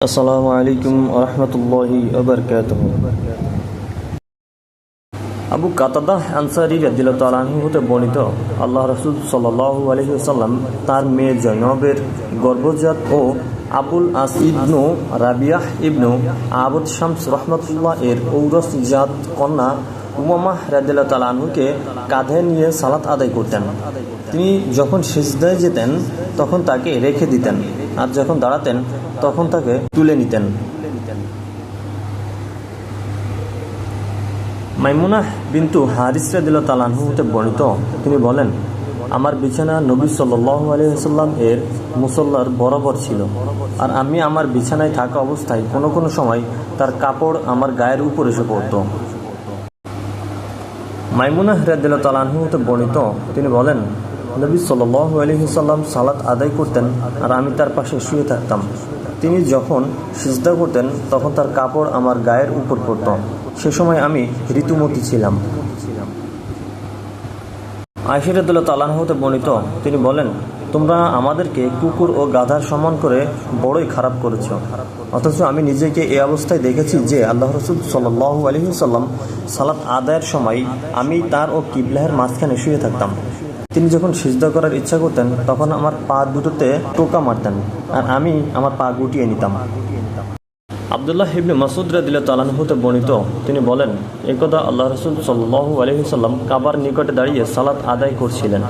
আসসালামু আলাইকুম রহমতুল্লাহি আবু কাতাদাহ আনসারি রাদিল্লাহ হতে বর্ণিত, আল্লাহ রসুল সাল্লাহু আলহিসাল্লাম তার মেয়ে জৈনবের গর্ভজাত ও আবুল আস ইবনু রাবিয়াহ ইবনু আবুদ শামস রহমতুল্লাহ এর ঔরস জাত কন্যা উমামাহ রাদিল্লাহ তালাহুকে কাঁধে নিয়ে সালাত আদায় করতেন। তিনি যখন সিজদায় যেতেন, তখন তাকে রেখে দিতেন আর যখন দাঁড়াতেন, তখন তাকে তুলে নিতেন। মাইমুনাহ বিন্তু হারিস দিল তালানহু হতে বর্ণিত, তিনি বলেন, আমার বিছানা নবী সাল্লাহ এর মুসল্লার বরাবর ছিল আর আমি আমার বিছানায় থাকা অবস্থায় কোনো কোনো সময় তার কাপড় আমার গায়ের উপর এসে পড়ত মাইমুনাহ রাদিল তালানহু হতে বর্ণিত। তিনি বলেন, নবী সাল্লাহ আলহিসাল্লাম সালাত আদায় করতেন আর আমি তার পাশে শুয়ে থাকতাম। তিনি যখন সিজদা করতেন, তখন তার কাপড় আমার গায়ের উপর পড়ত। সে সময় আমি ঋতুমতি ছিলাম। আয়সিরাদুল্লাহ তালান হতে বর্ণিত। তিনি বলেন তোমরা আমাদেরকে কুকুর ও গাধার সমান করে বড়ই খারাপ করেছ। অথচ আমি নিজেকে এই অবস্থায় দেখেছি যে আল্লাহ রসুল সাল্লু আলহিসাল্লাম সালাত আদায়ের সময় আমি তার ও কিবলাহের মাঝখানে শুয়ে থাকতাম। তিনি যখন সিজদা করার ইচ্ছা করতেন, তখন আমার পা দুটোতে টোকা মারতেন আর আমি আমার পা গুটিয়ে নিতাম। আবদুল্লাহ ইবনে মাসুদ রাদিল্লা তালানহুতে বর্ণিত, তিনি বলেন, একদা আল্লাহ রসুল সাল্লু আলহিসাল্লাম কাবার নিকটে দাঁড়িয়ে সালাত আদায় করছিলেন।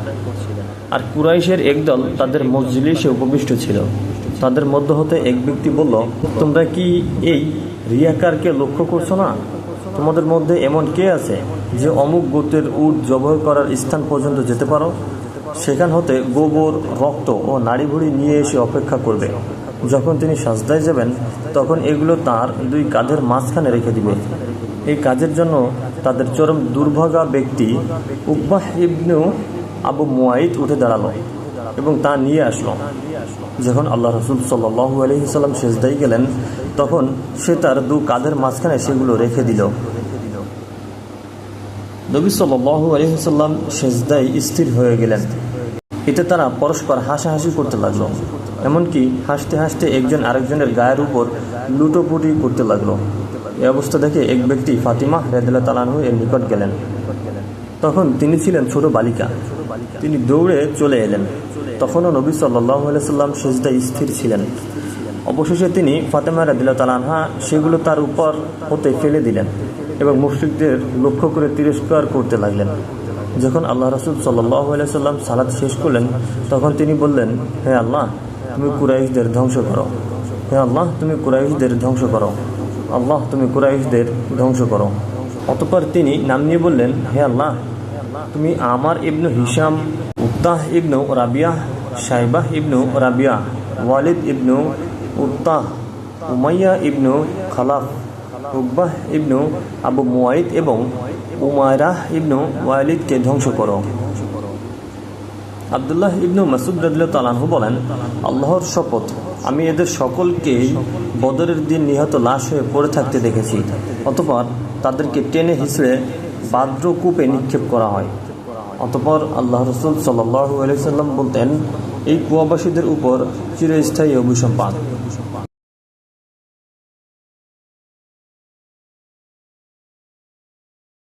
আর কুরাইশের একদল তাদের মসজিদে উপবিষ্ট ছিল। তাদের মধ্য হতে এক ব্যক্তি বলল, তোমরা কি এই রিয়াকারকে লক্ষ্য করছ না? তোমাদের মধ্যে এমন কে আছে যে অমুক গোত্রের উট জবহ করার স্থান পর্যন্ত যেতে পারো? সেখান হতে গোবর, রক্ত ও নাড়িভুড়ি নিয়ে এসে অপেক্ষা করবে। যখন তিনি সাজদায় যাবেন, তখন এগুলো তার দুই কাঁধের মাঝখানে রেখে দিবে। এই কাজের জন্য তাদের চরম দুর্ভাগা ব্যক্তি উকবাহ ইবনু আবু মুয়াইদ উঠে দাঁড়াল এবং তা নিয়ে আসলো। যখন আল্লাহ রসুল সাল্লু আলহিসাল্লাম সেজদাই গেলেন, তখন সে তার দু কাঁধের মাঝখানে সেগুলো রেখে দিল। নবী সাল্লু আলহিসাল্লাম সেজদাই স্থির হয়ে গেলেন। এতে তারা পরস্পর হাসাহাসি করতে লাগল, এমনকি হাসতে হাসতে একজন আরেকজনের গায়ের উপর লুটোপুটি করতে লাগল। এ অবস্থা দেখে এক ব্যক্তি ফাতিমা রেদুল্লাহ তালানহু এর নিকট গেলেন। তখন তিনি ছিলেন ছোট বালিকা। তিনি দৌড়ে চলে এলেন। তখনও নবী সাল্লাহ সাল্লাম সেজদায় স্থির ছিলেন। অবশেষে তিনি ফাতেমা রাদিল্লা তালানহা সেগুলো তার উপর হতে ফেলে দিলেন এবং মুফসিকদের লক্ষ্য করে তিরস্কার করতে লাগলেন। যখন আল্লাহ রসুল সাল্লাহ সাল্লাম সালাদ শেষ করলেন, তখন তিনি বললেন, হে আল্লাহ, তুমি কুরাইশদের ধ্বংস করো। হে আল্লাহ, তুমি কুরাইশদের ধ্বংস করো। আল্লাহ, তুমি কুরাইশদের ধ্বংস করো। অতপর তিনি নাম নিয়ে বললেন, হে আল্লাহ তুমি আমার Ibn Hisham Utbah Ibn Rabiah Shaybah Ibn Rabiah Walid Ibn Utbah, Umayyah Ibn Khalaf, Uqbah Ibn Abu Muait এবং উমায়রাহ ইবনু ওয়ালিদকে ধ্বংস করো। আবদুল্লাহ ইবনু মাসুদ রদুল্লাহ তালাহু বলেন, আল্লাহর শপথ, আমি এদের সকলকেই বদরের দিন নিহত লাশ হয়ে পড়ে থাকতে দেখেছি, অতপর তাদেরকে টেনে হিসড়ে বাদ্রকূপে নিক্ষেপ করা হয়। অতপর আল্লাহ রসুল সাল্লাহ আলাইসাল্লাম বলতেন, এই কুয়াবাসীদের উপর চিরস্থায়ী অভিসম্পাদ